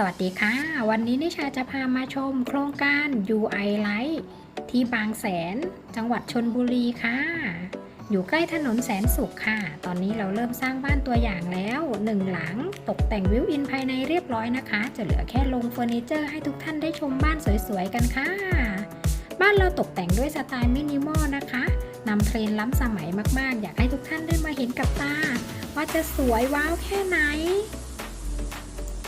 สวัสดีค่ะ วันนี้นิชาจะพามาชมโครงการ UI Light ที่บางแสนจังหวัดชนบุรีค่ะ อยู่ใกล้ถนนแสนสุขค่ะ ตอนนี้เราเริ่มสร้างบ้านตัวอย่างแล้วหนึ่งหลังตกแต่งวิวอินภายในเรียบร้อยนะคะ จะเหลือแค่ลงเฟอร์นิเจอร์ให้ทุกท่านได้ชมบ้านสวยๆกันค่ะ บ้านเราตกแต่งด้วยสไตล์มินิมอลนะคะนำเทรนล้ำสมัยมากๆ อยากให้ทุกท่านได้มาเห็นกับตาว่าจะสวยว้าวแค่ไหน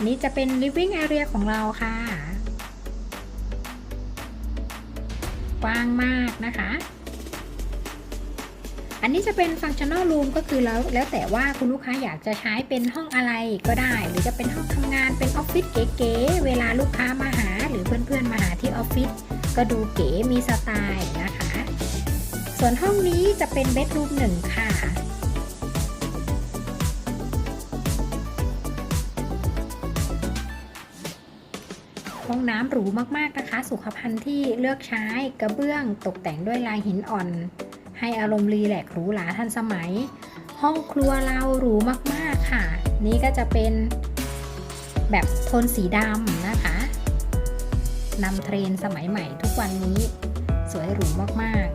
นี่จะเป็น living area ของเราค่ะ กว้างมากนะคะ อันนี้จะเป็น functional room ก็คือแล้วแล้วแต่ว่าคุณลูกค้าอยากจะใช้เป็นห้องอะไรก็ได้ หรือจะเป็นห้องทำงานเป็นออฟฟิศเก๋ๆเวลาลูกค้ามาหาหรือเพื่อนๆมาหาที่ออฟฟิศก็ดูเก๋มีสไตล์นะคะ ส่วนห้องนี้จะเป็นเบดรูมหนึ่งค่ะ ห้องน้ำหรูมากๆนะคะ สุขภัณฑ์ที่เลือกใช้กระเบื้องตกแต่งด้วยลายหินอ่อน ให้อารมณ์รีแลกหรูหราทันสมัย ห้องครัวเราหรูมากๆค่ะ นี่ก็จะเป็นแบบโทนสีดำนะคะนำเทรนสมัยใหม่ทุกวันนี้ สวยหรูมาก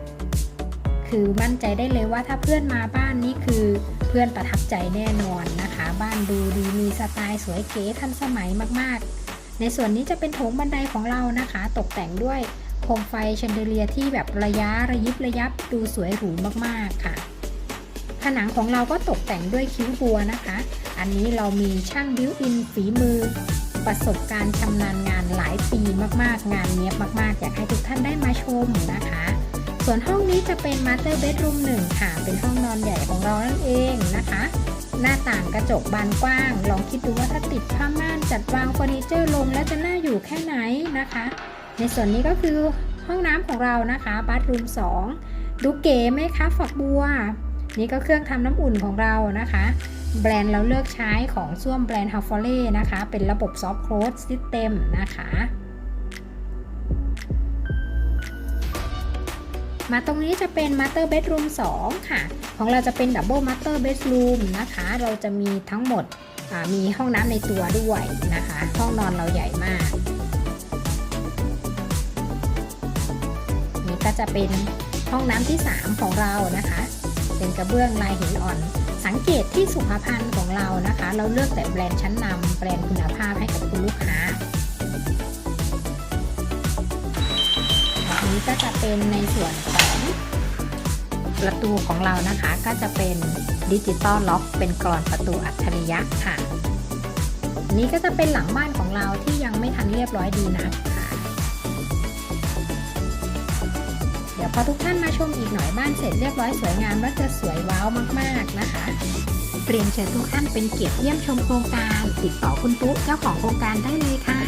ๆ คือมั่นใจได้เลยว่าถ้าเพื่อนมาบ้านนี้คือเพื่อนประทับใจแน่นอนนะคะ บ้านดูดีมีสไตล์สวยเก๋ทันสมัยมากๆ ในส่วนนี้จะเป็นโถงบันไดของเรานะคะ ตกแต่งด้วยโคมไฟแชนเดเลียที่แบบระยะระยิบระยับดูสวยหรูมากๆค่ะ ผนังของเราก็ตกแต่งด้วยคิ้วบัวนะคะ อันนี้เรามีช่างบิวอินฝีมือ ประสบการณ์ชำนาญงานหลายปีมากๆ งานเนี้ยบมากๆ อยากให้ทุกท่านได้มาชมนะคะ ส่วนห้องนี้จะเป็นมาสเตอร์เบดรูมหนึ่งค่ะ เป็นห้องนอนใหญ่ของเรานั่นเองนะคะ หน้าต่างกระจกบานกว้าง ลองคิดดูว่าถ้าติดผ้าม่านจัดวางเฟอร์นิเจอร์ลงแล้วจะน่าอยู่แค่ไหนนะคะ ในส่วนนี้ก็คือห้องน้ำของเรานะคะบัตรูม2 ดูเก๋ไหมคะฝักบัว นี่ก็เครื่องทำน้ำอุ่นของเรานะคะ แบรนด์เราเลือกใช้ของส้วมแบรนด์ h a f o l e นะคะ เป็นระบบ Soft Close System นะคะ มาตรงนี้จะเป็น Master Bedroom 2ค่ะ ของเราจะเป็น Double Master Bedroom นะคะ เราจะมีทั้งหมดมีห้องน้ำในตัวด้วยนะคะ ห้องนอนเราใหญ่มาก นี่ก็จะเป็นห้องน้ำที่ 3 ของเรานะคะ เป็นกระเบื้องลายหินอ่อน สังเกตที่สุขภัณฑ์ของเรานะคะ เราเลือกแต่แบรนด์ชั้นนำแบรนด์คุณภาพให้กับคุณลูกค้านี้ก็จะเป็นในส่วน ประตูของเรานะคะก็จะเป็นดิจิตอลล็อก เป็นกรอนประตูอัจฉริยะค่ะ นี้ก็จะเป็นหลังบ้านของเราที่ยังไม่ทันเรียบร้อยดีนักค่ะเดี๋ยวพอทุกท่านมาชมอีกหน่อยบ้านเสร็จเรียบร้อยสวยงามแล้วจะสวยว้าวมากๆนะคะเตรียมเชิญทุกท่านเป็นเกียรติเยี่ยมชมโครงการ ติดต่อคุณปุ๊เจ้าของโครงการได้เลยค่ะ